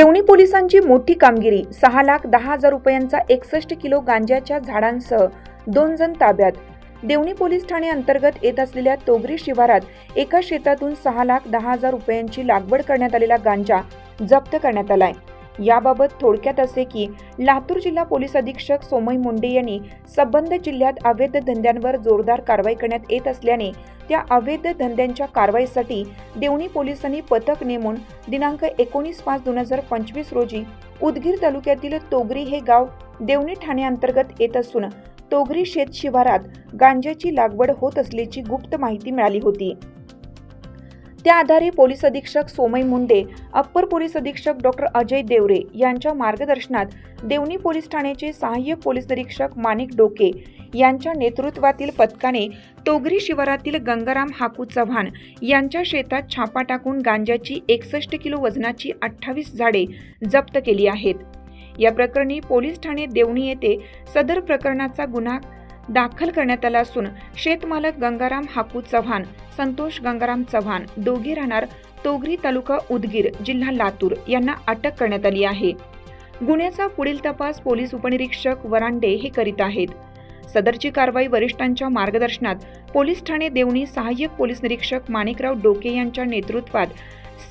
देवणी पोलिसांची मोठी कामगिरी सहा लाख दहा हजार रुपयांचा एकसष्ट किलो गांजाच्या झाडांसह दोन जण ताब्यात. देवणी पोलीस ठाणे अंतर्गत येत असलेल्या तोगरी शिवारात एका शेतातून सहा लाख दहा हजार रुपयांची लागवड करण्यात आलेला गांजा जप्त करण्यात आलाय. याबाबत थोडक्यात असे की लातूर जिल्हा पोलीस अधीक्षक सोमय मुंडे यांनी संबंध जिल्ह्यात अवैध धंद्यांवर जोरदार कारवाई करण्यात येत असल्याने त्या अवैध धंद्यांच्या कारवाईसाठी देवणी पोलिसांनी पथक नेमून दिनांक एकोणीस पाच दोन हजार पंचवीस रोजी उदगीर तालुक्यातील तोगरी हे गाव देवणी ठाणे अंतर्गत येत असून तोगरी शेत शिवारात गांजाची लागवड होत असल्याची गुप्त माहिती मिळाली होती. त्या आधारे पोलीस अधीक्षक सोमय मुंडे अप्पर पोलीस अधीक्षक डॉक्टर अजय देवरे यांच्या मार्गदर्शनात देवणी पोलीस ठाण्याचे सहाय्यक पोलीस निरीक्षक माणिक डोके यांच्या नेतृत्वातील पथकाने तोगरी शिवारातील गंगाराम हाकू चव्हाण यांच्या शेतात छापा टाकून गांजाची एकसष्ट किलो वजनाची अठ्ठावीस झाडे जप्त केली आहेत. या प्रकरणी पोलीस ठाणे देवणी येथे सदर प्रकरणाचा गुन्हा दाखल करण्यात आला असून शेतमालक गंगाराम हाकू चव्हाण संतोष गंगाराम चव्हाण दोघे राहणार तोगरी तालुका उदगीर जिल्हा लातूर यांना अटक करण्यात आली आहे. गुन्ह्याचा पुढील तपास पोलीस उपनिरीक्षक वरांडे हे करीत आहेत. सदरची कारवाई वरिष्ठांच्या मार्गदर्शनात पोलीस ठाणे देवणी सहाय्यक पोलीस निरीक्षक माणिकराव डोके यांच्या नेतृत्वात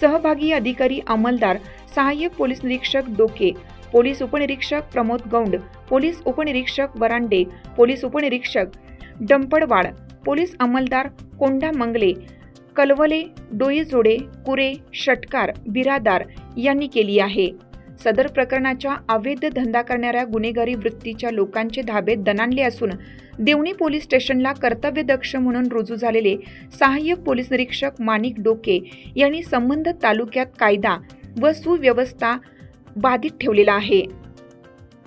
सहभागी अधिकारी अंमलदार सहाय्यक पोलीस निरीक्षक डोके पोलीस उपनिरीक्षक प्रमोद गौंड पोलीस उपनिरीक्षक वरांडे पोलीस उपनिरीक्षक डंपडवाड पोलीस अंमलदार कोंडा मंगले कलवले डोईजोडे कुरे षटकार बिरादार यांनी केली आहे. सदर प्रकरणाच्या अवैध धंदा करणाऱ्या गुन्हेगारी वृत्तीच्या लोकांचे धाबे दणाणले असून देवणी पोलीस स्टेशनला कर्तव्यदक्ष म्हणून रुजू झालेले सहाय्यक पोलीस निरीक्षक माणिक डोके यांनी संबंधित तालुक्यात कायदा व सुव्यवस्था बाधित ठेवलेला आहे.